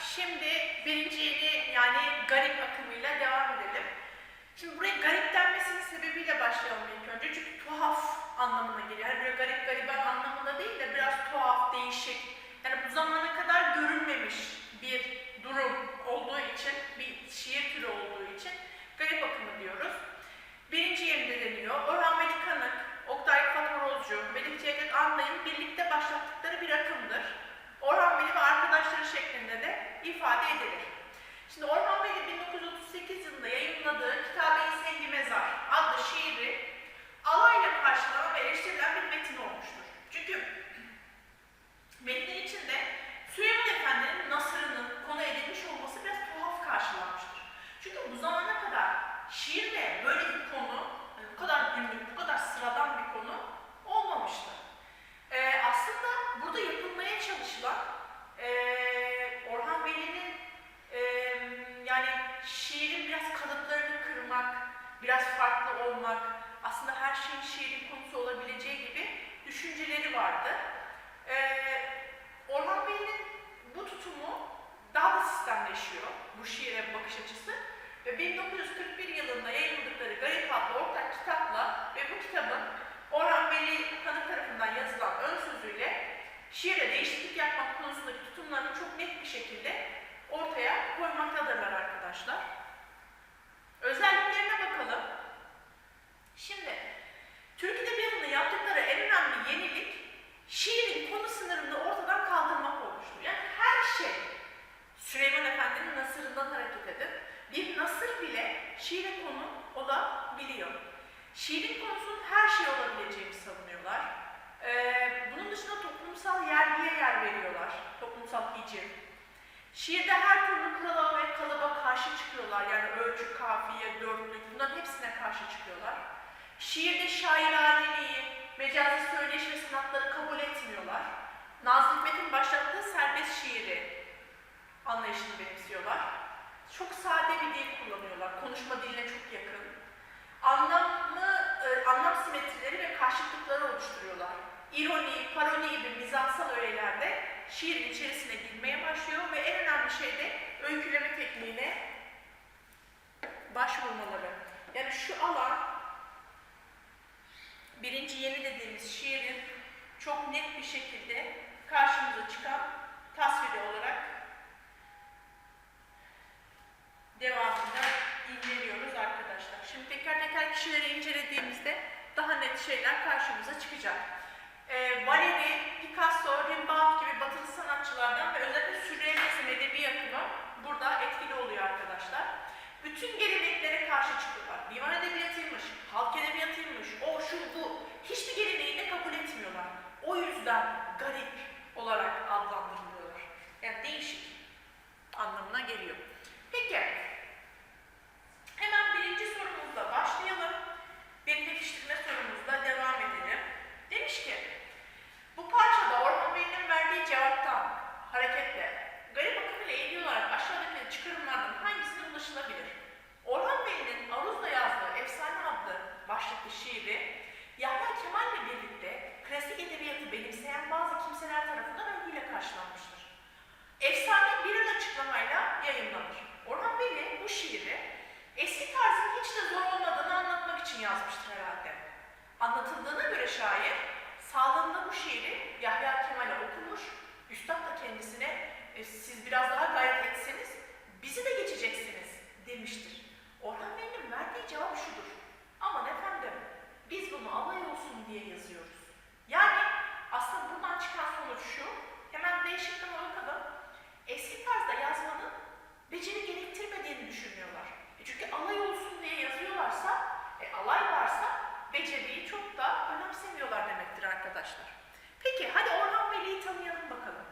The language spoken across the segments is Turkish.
şimdi birinci yeni yani garip akımıyla devam edelim. Şimdi buraya garip denmesinin sebebiyle başlayalım ilk önce. Çünkü tuhaf anlamına geliyor. Yani böyle garip gariban anlamında değil de biraz tuhaf, değişik. Yani bu zamana kadar görülmemiş bir durum olduğu için, bir şiir türü olduğu için garip akımı diyoruz. Birinci yerinde deniyor. Orhan Veli Kanık, Oktay Fatorozcu, Melih Cevdet Anlay'ın birlikte başlattıkları bir akımdır. Orhan Veli ve arkadaşları şeklinde de ifade edilir. Şimdi Orhan Veli 1938 yılında yayınladığı Kitabe-i Sengi Mezar adlı şiiri alayla karşılanan ve eleştirilen bir metin olmuştur. Çünkü metnin içinde Süleyman Efendi'nin nasırının konu edilmiş olması biraz tuhaf karşılanmıştır. Çünkü bu zamana kadar şiirde böyle bir konu, bu kadar günlük, bu kadar sıradan bir konu olmamıştı. Ee, aslında burada çalışılan ee, Orhan Veli'nin ee, yani şiirin biraz kalıplarını kırmak, biraz farklı olmak, aslında her şeyin şiirin konusu olabileceği gibi düşünceleri vardı. Ee, Orhan Veli'nin bu tutumu daha da sistemleşiyor, bu şiire bakış açısı. Ve 1941 yılında yayınladıkları Garip adlı ortak kitapla ve bu kitabın Orhan Veli Kanık tarafından yazılan ön sözüyle şiire değişiklik yapmak konusundaki tutumlarını çok net bir şekilde ortaya koymaktadırlar arkadaşlar. Özelliklerine bakalım. Şimdi, Türk Edebiyatı'nda yaptıkları en önemli yenilik, şiirin konu sınırını ortadan kaldırmak olmuştur. Yani her şey, Süleyman Efendi'nin nasırından hareket edip, bir nasır bile şiirin konu olabiliyor. Şiirin konusunun her şey olabileceğini savunuyorlar. Ee, bunun dışında toplumsal yerliğe yer veriyorlar, toplumsal hicim. Şiirde her türlü kurala ve kalıba karşı çıkıyorlar. Yani ölçü, kafiye, dörtlük bunların hepsine karşı çıkıyorlar. Şiirde şairhaneliği, mecazi söyleyiş ve sanatları kabul etmiyorlar. Nazım Hikmet'in başlattığı serbest şiiri anlayışını benimsiyorlar. Çok sade bir dil kullanıyorlar. Konuşma diline çok yakın. Anlamı, e, anlam simetrileri ve karşıtlıkları oluşturuyorlar. İroni, parodi gibi mizahsal öğelerde şiirin içerisine girmeye başlıyor ve en önemli şey de öyküleme tekniğine başvurmaları. Yani şu alan birinci yeni dediğimiz şiirin çok net bir şekilde karşımıza çıkan tasviri olarak devamında inceliyoruz arkadaşlar. Şimdi teker teker kişileri incelediğimizde daha net şeyler karşımıza çıkacak. Ee, Valéry, Picasso, Rimbaud gibi batılı sanatçılardan ve özellikle sürrealizm edebi akımı burada etkili oluyor arkadaşlar. Bütün geleneklere karşı çıkıyorlar. Divan edebiyatıymış, halk edebiyatıymış, o şu bu. Hiçbir geleneği de kabul etmiyorlar. O yüzden garip olarak adlandırılıyorlar. Yani değişik anlamına geliyor. Peki, hemen birinci sorumuzla başlayalım. Bir pekiştirme beceriyi çok da önemsemiyorlar demektir arkadaşlar. Peki hadi Orhan Veli'yi tanıyalım bakalım.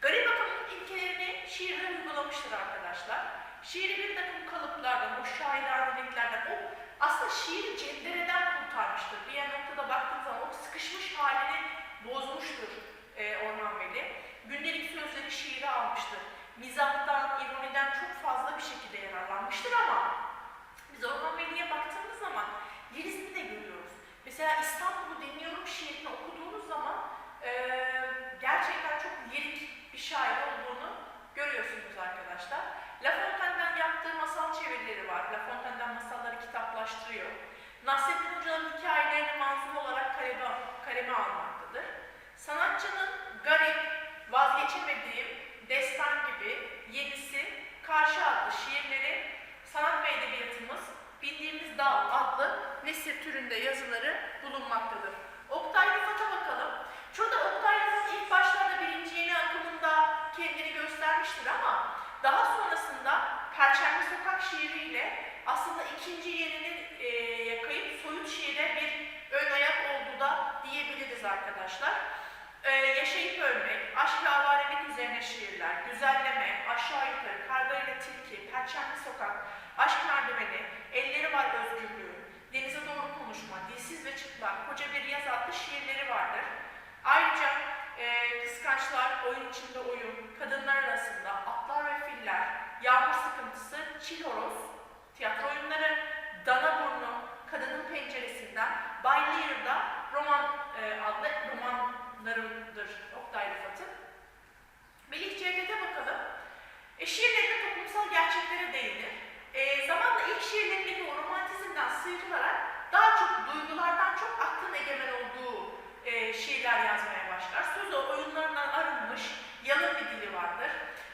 Garip akımın ilkelerini şiirde uygulamıştır arkadaşlar. Şiiri bir takım kalıplardan, o şairhaneliklerden, o aslında şiiri cendereden kurtarmıştır. Diğer noktada baktığınız zaman o sıkışmış halini bozmuştur e, Orhan Veli. Gündelik sözleri şiire almıştır. Mizahtan, ironiden çok fazla bir şekilde yararlanmıştır ama Mesela İstanbul'u deniyorum şiirini okuduğunuz zaman e, gerçekten çok lirik bir şair olduğunu görüyorsunuz arkadaşlar. La Fontaine'den yaptığı masal çevirileri var. La Fontaine'den masalları kitaplaştırıyor. Nasrettin Hoca'nın hikayelerini manzum olarak kaleme, kaleme almaktadır. Sanatçının garip, vazgeçemediğim, destan gibi, yenisi, karşı adlı şiirleri sanat ve edebiyatımız bildiğimiz dal adlı nesir türünde yazıları bulunmaktadır. Oktay Rıfat'a bakalım. Şurada Oktay Rıfat ilk başlarda birinci yeni akımında kendini göstermiştir ama daha sonrasında Perşembe Sokak şiiriyle aslında ikinci yeninin e, yakayıp soyut şiire bir ön ayak olduğu da diyebiliriz arkadaşlar. E, yaşayıp ölmek, aşk ve avarelik üzerine şiirler, güzelleme, aşağı yukarı, karga ile tilki, perçembe sokak, aşk merdiveni, elleri var özgürlüğü, denize doğru konuşma, dilsiz ve çıplak, koca bir yaz adlı şiirleri vardır. Ayrıca e, kıskançlar, oyun içinde oyun, kadınlar arasında, atlar ve filler, yağmur sıkıntısı, çil horoz, tiyatro oyunları, dana burnu, kadının penceresinden, Bay Lear'da roman e, adlı romanlarıdır Oktay Rıfat'ın. Melih Cevdet'e bakalım. E, şiirlerinde toplumsal gerçeklere değinir. E, zamanla ilk şiirlerindeki o sıyrılarak daha çok duygulardan çok aklın egemen olduğu e, şiirler yazmaya başlar. Sözü oyunlarından arınmış, yalın bir dili vardır.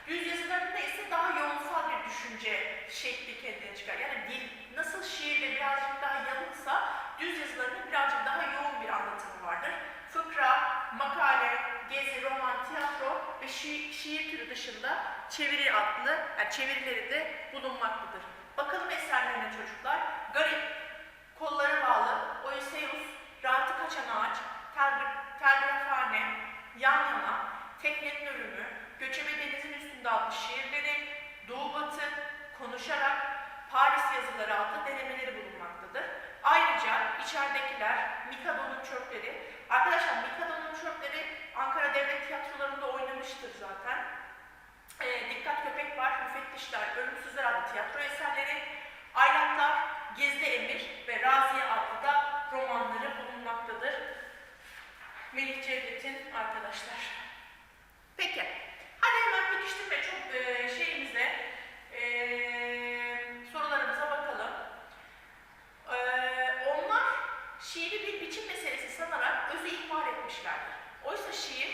Yüz yazılarında ise daha yoğunsal bir düşünce şekli kendine çıkar. Yani dil nasıl şiirle birazcık daha yalınsa düz yazılarında birazcık daha yoğun bir anlatımı vardır. Fıkra, makale, gezi, roman, tiyatro ve şi şiir türü dışında çeviri adlı, yani çevirileri de bulunmaktadır. Bakalım eserlerine çocuklar. Garip, kolları bağlı, Odysseus, rahatı kaçan ağaç, telgr- telgrafhane, yan yana, teknenin ölümü, göçebe denizin üstünde adlı şiirleri, Doğu Batı, konuşarak, Paris yazıları adlı denemeleri bulunmaktadır. Ayrıca içeridekiler, Mikado'nun çöpleri, arkadaşlar Mikado'nun çöpleri Ankara Devlet Tiyatroları'nda oynamıştır zaten. E, Dikkat Köpek var, Müfettişler, Ölümsüzler adlı tiyatro eserleri, Aylaklar, Gezde Emir ve Raziye adlı da romanları bulunmaktadır. Melih Cevdet'in arkadaşlar. Peki, hadi hemen pekiştirme çok e, şeyimize, e, sorularımıza bakalım. E, onlar şiiri bir biçim meselesi sanarak özü ihmal etmişlerdir. Oysa şiir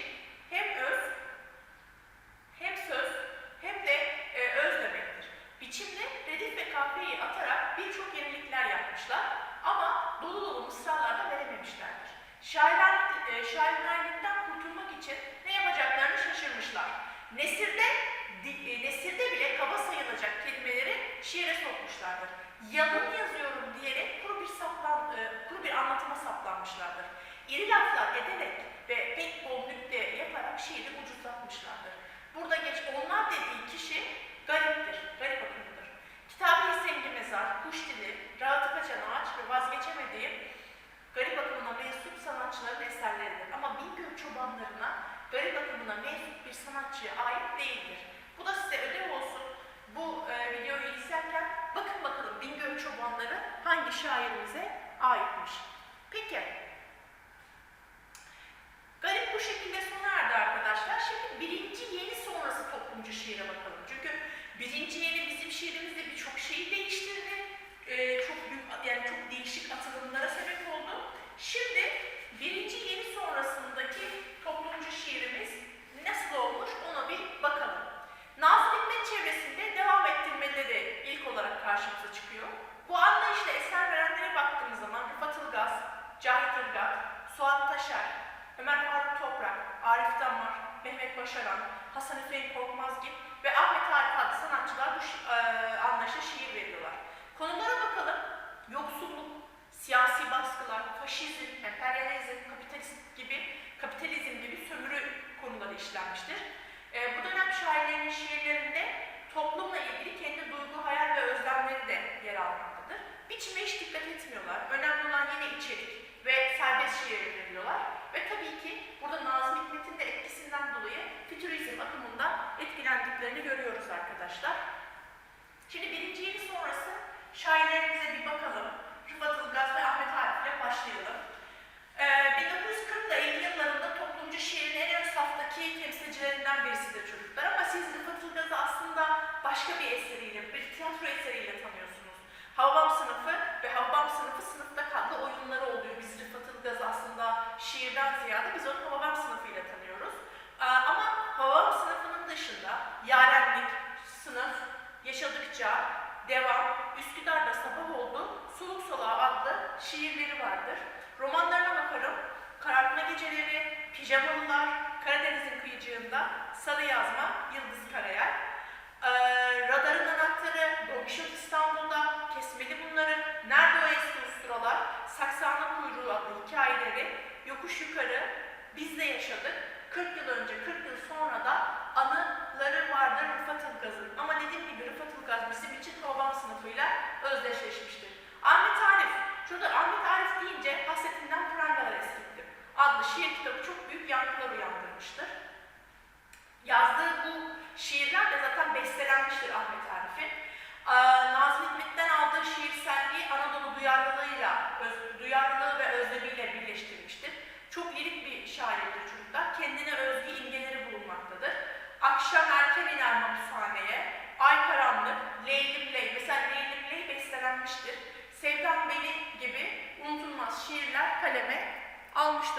hem öz, hem söz, hem de e, öz demektir. Biçimde redif ve kafiyeyi atarak birçok yenilikler yapmışlar ama dolu dolu mısralar da verememişlerdir. Şairler, e, şairlerlikten kurtulmak için ne yapacaklarını şaşırmışlar. Nesirde, di- e, nesirde bile kaba sayılacak kelimeleri şiire sokmuşlardır. Yalın yazıyorum diyerek kuru bir, saplan, e, kuru bir anlatıma saplanmışlardır. İri laflar ederek ve pek bol nükte yaparak şiiri ucuzlatmışlardır. Burada geç onlar dediği kişi gariptir, garip akımıdır. Kitabı Hissengi Mezar, Kuş Dili, Rahatı Kaçan Ağaç ve Vazgeçemediğim garip akımına mensup sanatçıların eserleridir. Ama Bingöl çobanlarına garip akımına mensup bir sanatçıya ait değildir. Bu da size ödev olsun. Bu e, videoyu izlerken bakın bakalım Bingöl çobanları hangi şairimize aitmiş. Peki.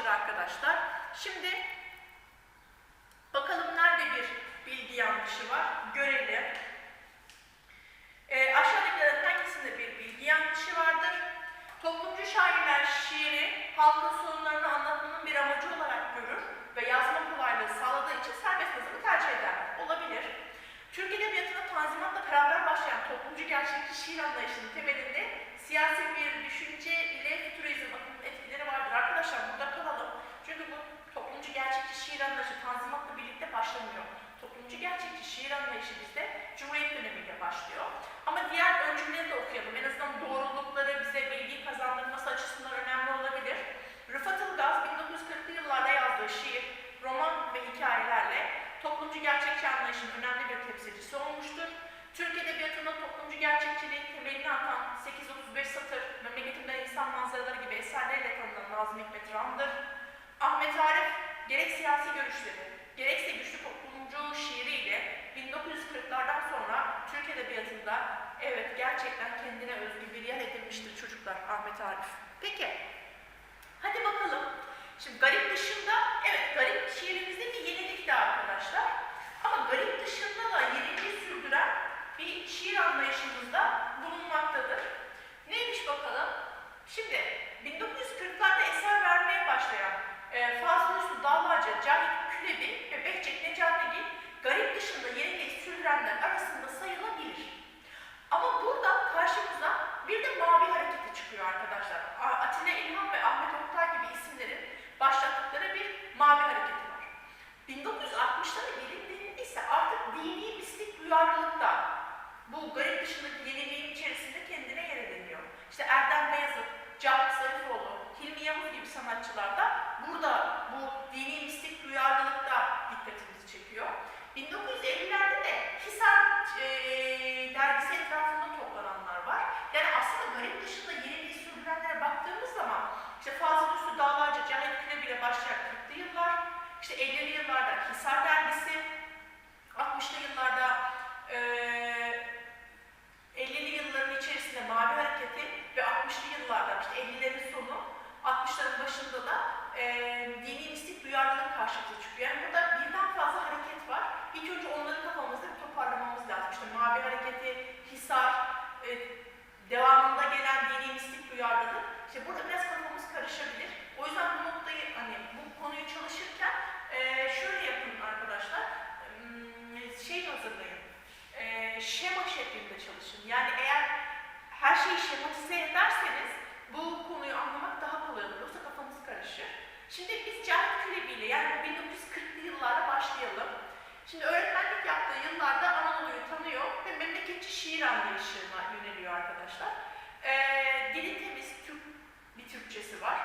arkadaşlar. Şimdi bakalım nerede bir bilgi yanlışı var görelim. oturandır. Ahmet Arif gerek siyasi görüşleri, gerekse güçlü toplumcu şiiriyle 1940'lardan sonra Türk Edebiyatı'nda evet gerçekten kendine özgü bir yer edinmiştir çocuklar Ahmet Arif. Peki, hadi bakalım. Şimdi garip dışında İşte 50'li yıllarda Hisar dergisi, 60'lı yıllarda Şimdi öğretmenlik yaptığı yıllarda Anadolu'yu tanıyor ve memleketçi şiir anlayışına yöneliyor arkadaşlar. Ee, dili temiz Türk bir Türkçesi var.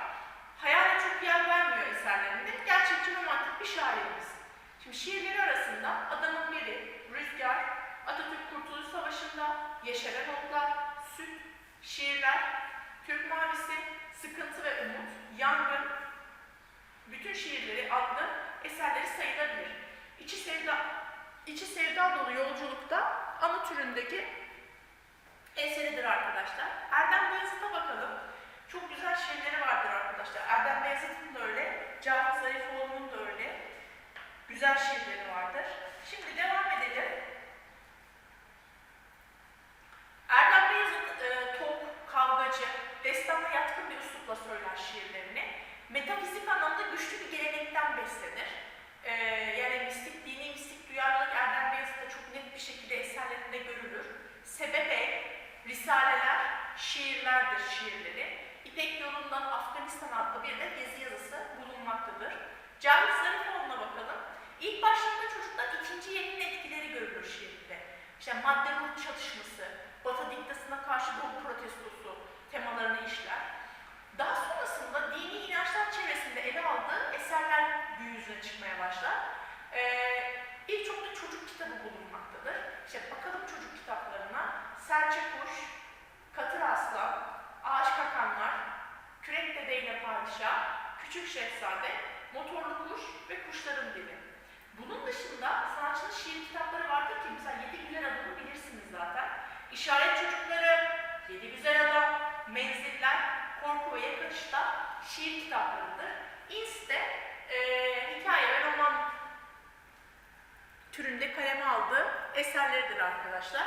Hayata çok yer vermiyor eserlerinde. Gerçekçi romantik bir şairimiz. Şimdi şiirleri arasında Adamın Biri, Rüzgar, Atatürk Kurtuluş Savaşı'nda, Yeşeren Otlar, Süt, Şiirler, Türk Mavisi, Sıkıntı ve Umut, Yangın, Bütün Şiirleri adlı eserleri sayılabilir. İçi sevda, içi sevda dolu yolculukta ana türündeki eseridir arkadaşlar. Erdem Beyazıt'a bakalım. Çok güzel şeyleri vardır arkadaşlar. Erdem Beyazıt'ın da öyle, Cahit Zarifoğlu'nun da öyle güzel şiirleri vardır. Şimdi devam edelim. Şiirlerdir şiirleri. İpek yolundan Afganistan adlı bir de gezi yazısı bulunmaktadır. Cahit Zarifoğlu'na bakalım. İlk başlarda çocuklar ikinci yeni'nin etkileri görülür şiirde. İşte madde ruh çatışması, Batı diktasına karşı doğu protestosu temalarını işler. Daha sonrasında dini inançlar çevresinde ele aldığı eserler gün yüzüne çıkmaya başlar. Ee, Birçok da çocuk kitabı bulunmaktadır. İşte bakalım çocuk kitaplarına. Serçe Kuş, Katır Aslan, Ağaç Kakanlar, Kürek Dede ile Padişah, Küçük Şehzade, Motorlu Kuş ve Kuşların Dili. Bunun dışında sanatçının şiir kitapları vardır ki mesela Yedi Güzel Adam'ı bilirsiniz zaten. İşaret Çocukları, Yedi Güzel Adam, Menziller, Korku ve Yakarışlar şiir kitaplarıdır. İns de eee, hikaye ve roman türünde kaleme aldığı eserleridir arkadaşlar.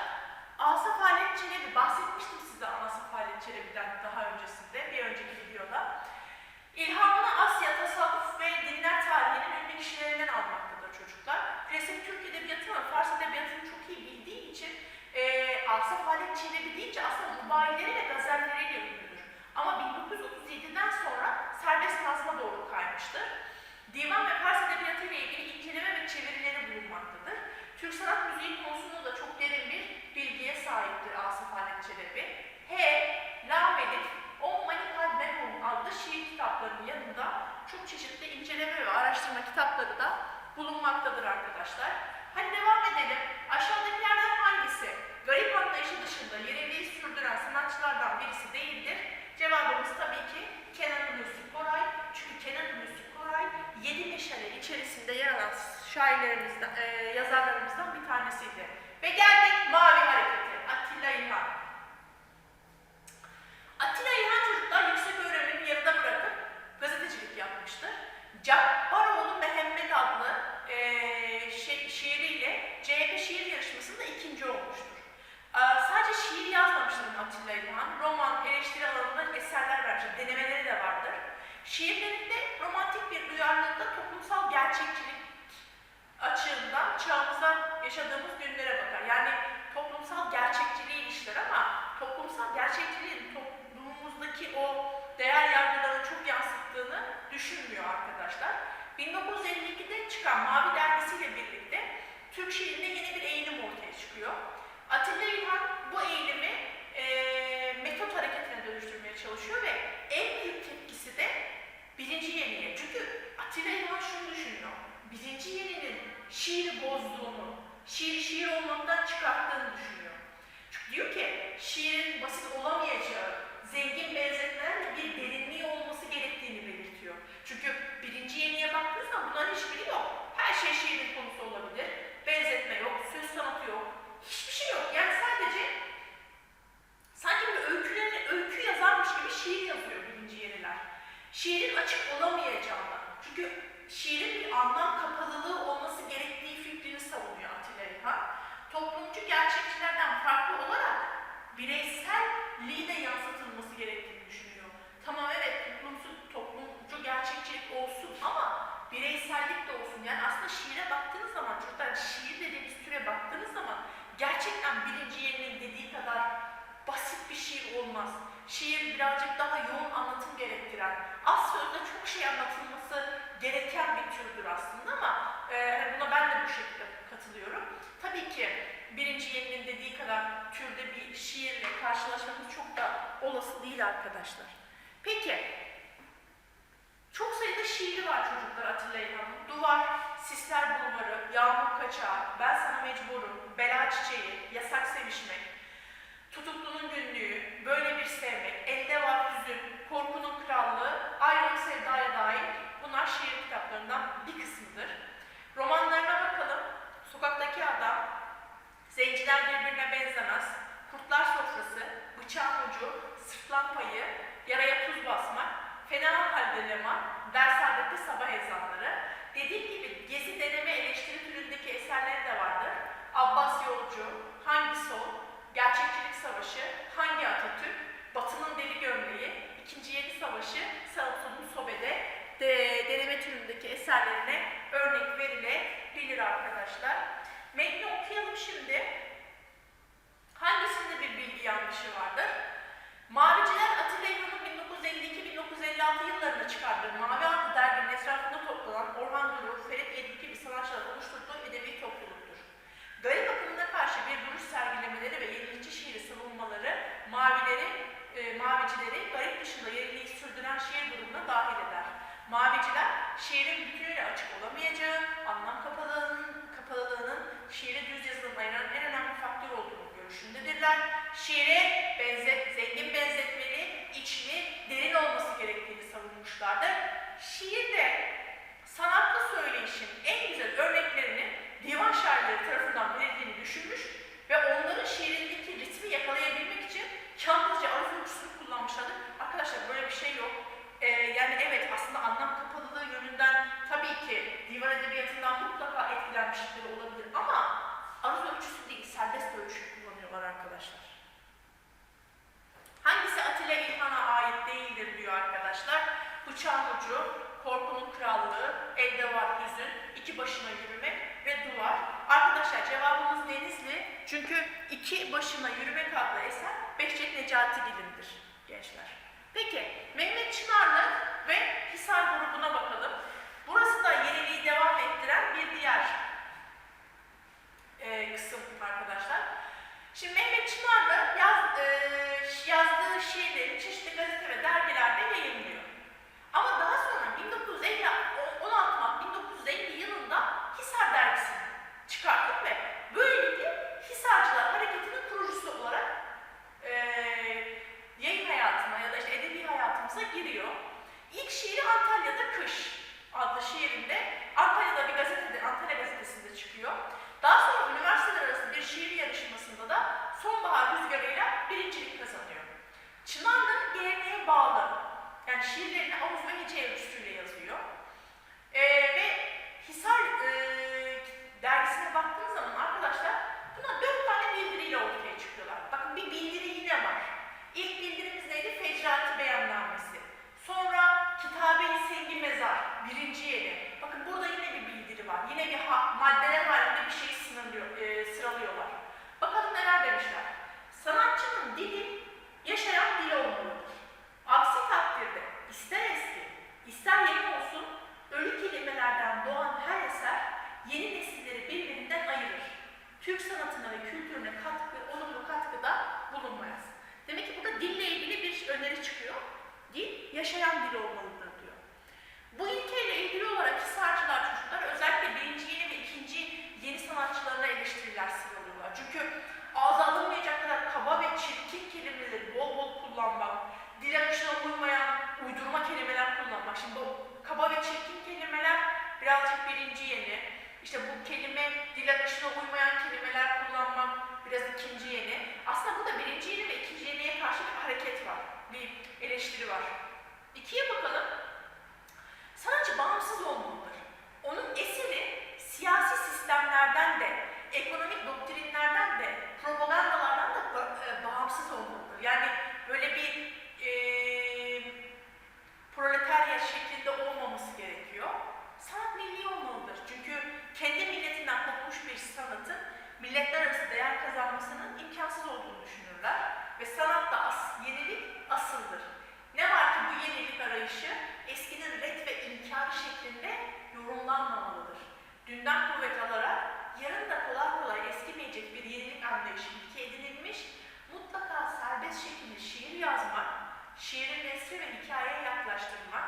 Asaf Halet Çelebi, bahsetmiştim size Asaf Halet Çelebi'den daha öncesinde, bir önceki videoda. İlhamını Asya, tasavvuf ve dinler tarihinin ünlü kişilerinden almaktadır çocuklar. Klasik Türk Edebiyatı'nı, Fars Edebiyatı'nı çok iyi bildiği için eee Asaf Halet Çelebi deyince aslında rubayileri ve gazelleriyle ünlüdür. Ama 1937'den sonra serbest nazma doğru kaymıştır. Divan ve Fars Edebiyatı ile ilgili inceleme ve çevirileri bulunmaktadır. Türk sanat müziği konusunda da çok derin bir bilgiye sahiptir Asaf Halet Çelebi. H. La Elif, O Manikal Mehum adlı şiir kitaplarının çeşitli inceleme ve araştırma kitapları da bulunmaktadır arkadaşlar. Hadi devam edelim. Aşağıdakilerden hangisi garip anlayışı dışında yereliği sürdüren sanatçılardan birisi değildir? Cevabımız tabii ki Kenan Hulusi Koray. Çünkü Kenan Hulusi Koray Yedi Meşale içerisinde yer alan şairlerimizden, e, yazarlarımızdan bir tanesiydi. Ve geldik Mavi Hareketi, Atilla İlhan. Atilla İlhan Cabbaroğlu Mehmet adlı eee şi- şiiriyle CHP şiir yarışmasında ikinci olmuştur. Aa, sadece şiir yazmamıştır Atilla İlhan. Roman, eleştiri alanında eserler vermiştir. Denemeleri de vardır. Şiirlerinde romantik bir duyarlılıkla toplumsal gerçekçilik açığından çağımızda yaşadığımız günlere bakar. Yani toplumsal gerçekçiliği işler ama toplumsal gerçekçiliğin toplumumuzdaki o değer yargılarını çok yansıttığını düşünmüyor arkadaşlar. 1952'de çıkan Mavi Dergisi'yle birlikte Türk şiirinde yeni bir eğilim ortaya çıkıyor. Atilla İlhan bu eğilimi eee, metot hareketine dönüştürmeye çalışıyor ve en büyük tepkisi de birinci yeniye. Çünkü Atilla İlhan şunu düşünüyor. Birinci yeninin şiiri bozduğunu, şiiri şiir olmaktan çıkarttığını düşünüyor. Çünkü diyor ki şiirin basit olamayacağı, zengin benzetmelerle bir derinliği olması gerektiğini belirtiyor. Çünkü birinci yeniye baktığınız zaman bunların hiçbiri yok. Her şey şiirin konusu olabilir. Benzetme yok, söz sanatı yok. Hiçbir şey yok. Yani sadece sanki bir öykülerini, öykü yazarmış gibi şiir yazıyor birinci yeniler. Şiirin açık olamayacağından. Çünkü şiirin bir anlam kapalılığı olması gerektiği fikrini savunuyor Atilla İlhan. Toplumcu gerçekçilerden farklı olarak bireyselliği de yansıtılması gerektiğini düşünüyor. Tamam evet toplumcu, toplumcu gerçekçilik olsun ama bireysellik de olsun. Yani aslında şiire baktığınız zaman çocuklar şiir dediğimiz türe baktığınız zaman gerçekten birinci yerinin dediği kadar basit bir şiir olmaz. Şiir birazcık daha yoğun anlatım gerektiren, az sözle çok şey anlatılması gereken bir türdür aslında ama e, buna ben de bu şekilde katılıyorum. Tabii ki birinci yeninin dediği kadar türde bir şiirle karşılaşmamız çok da olası değil arkadaşlar. Peki, çok sayıda şiiri var çocuklar Atilla İlhan'ın. Duvar, Sisler Bulvarı, Yağmur Kaçağı, Ben Sana Mecburum, Bela Çiçeği, Yasak Sevişmek, Tutuklunun Günlüğü, Böyle Bir Sevmek, Elde Var Hüzün, Korkunun Krallığı, Ayrılık Sevdaya Dair bunlar şiir kitaplarından bir kısmıdır. Romanlarına bakalım. Sokaktaki Adam, Zenciler Birbirine Benzemez, Kurtlar Sofrası, Fena halde Leman, Dersaadet'te Sabah Ezanları. Dediğim gibi gezi deneme eleştiri türündeki eserleri de vardır. Abbas Yolcu, Hangi Sol, Gerçekçilik Savaşı, Hangi Atatürk, Batı'nın Deli Gömleği, İkinci Yeni Savaşı, Sarıtu'nun Sobe'de de, deneme türündeki eserlerine örnek verilebilir arkadaşlar. Metni okuyalım şimdi. Hangisinde bir bilgi yanlışı vardır? Maviciler Atilla İlhan'ın 1952-1956 yıllarında çıkardığı Mavi adlı derginin etrafında toplanan Orhan Durur, Ferit Edip gibi sanatçılar oluşturduğu edebi topluluktur. Garip akımına karşı bir duruş sergilemeleri ve yenilikçi şiiri savunmaları mavileri, e, mavicileri garip dışında yeniliği sürdüren şiir grubuna dahil eder. Maviciler şiirin bütünüyle açık olamayacağı, anlam kapalılığının, kapalılığının şiiri düz yazılımın ayıran en önemli görüşündedirler. Şiire benzet, zengin benzetmeli, içli, derin olması gerektiğini savunmuşlardır. Şiirde sanatlı söyleyişin en güzel örneklerini divan şairleri tarafından verildiğini düşünmüş ve onların var. Bir eleştiri var. İkiye bakalım. Sanatçı bağımsız olmalıdır. Onun eseri siyasi sistemlerden de, ekonomik doktrinlerden de, propagandalardan da e, bağımsız olmalıdır. Yani böyle bir e, proletarya şeklinde olmaması gerekiyor. Sanat milli olmalıdır. Çünkü kendi milletinden kopmuş bir sanatın milletler arası değer kazanmasının imkansız olduğunu düşünürler. Ve sanatta as, yenilik asıldır. Ne var ki bu yenilik arayışı eskinin ret ve inkarı şeklinde yorumlanmamalıdır. Dünden kuvvet alarak yarın da kolay kolay eskimeyecek bir yenilik anlayışı ilke edinilmiş, mutlaka serbest şekilde şiir yazmak, şiiri nesre ve hikayeye yaklaştırmak,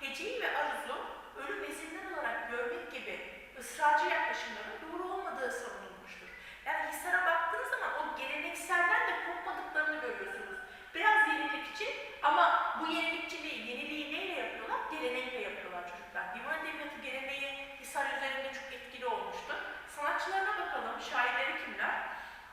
heceyi ve arzuzu ölü besinler olarak görmek gibi ısrarcı yaklaşımların doğru olmadığı savunulmuştur. Yani Hisar'a baktığınız zaman o gelenekselden de kopmadıklarını görüyorsunuz. Biraz yenilikçi ama bu yenilikçiliği, yeniliği neyle yapıyorlar? Gelenekle yapıyorlar çocuklar. Divan Edebiyatı geleneği Hisar üzerinde çok etkili olmuştur. Sanatçılarına bakalım. Şairleri kimler?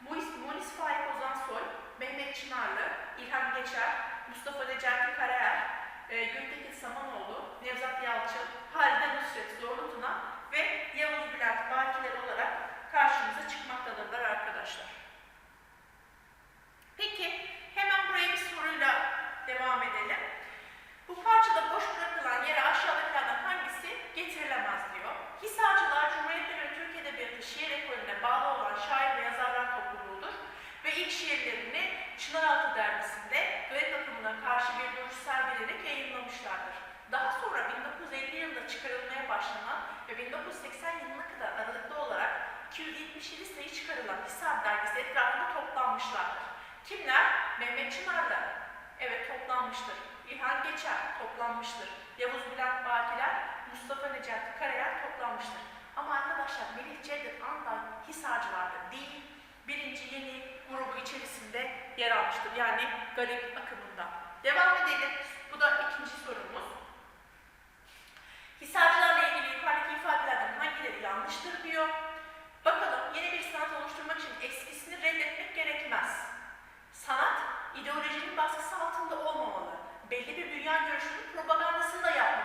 Munis, Munis Faik Ozansoy, Mehmet Çınarlı, İlhan Geçer, Mustafa Necati Karaer, e, Gültekin Samanoğlu, Nevzat Yalçın, Halide Nusret Zorlu Tuna ve Yavuz Bülent Bakiler olarak karşımıza çıkmaktadırlar arkadaşlar. Peki hemen buraya bir soruyla devam edelim. Bu parçada boş bırakılan yere aşağıdakilerden hangisi getirilemez diyor. Hisarcılar Cumhuriyet dönemi Türk Edebiyatı şiir ekolüne bağlı olan şair ve yazarlar topluluğudur ve ilk şiirlerini Çınaraltı dergisinde Garip akımına karşı bir duruş sergileyerek yayınlamışlardır. Daha sonra 1950 yılında çıkarılmaya başlanan ve 1980 yılına kadar aralıklı olarak 277 sayı çıkarılan Hisar dergisi etrafında toplanmışlardır. Kimler? Mehmet Çınar'la, evet toplanmıştır. İlhan Geçer toplanmıştır. Yavuz Bülent Bakiler, Mustafa Necati Karayel toplanmıştır. Ama arkadaşlar Melih Cevdet Anday Hisarcılar'da değil, birinci yeni grubu içerisinde yer almıştır. Yani garip akımında. Devam edelim. Bu da ikinci sorumuz. Hisarcılarla ilgili yukarıdaki ifadelerden hangileri yanlıştır diyor. Bakalım yeni bir sanat oluşturmak için eskisini reddetmek gerekmez. Sanat ideolojinin baskısı altında olmamalı. Belli bir dünya görüşünün propagandasını da yapmamalıdır.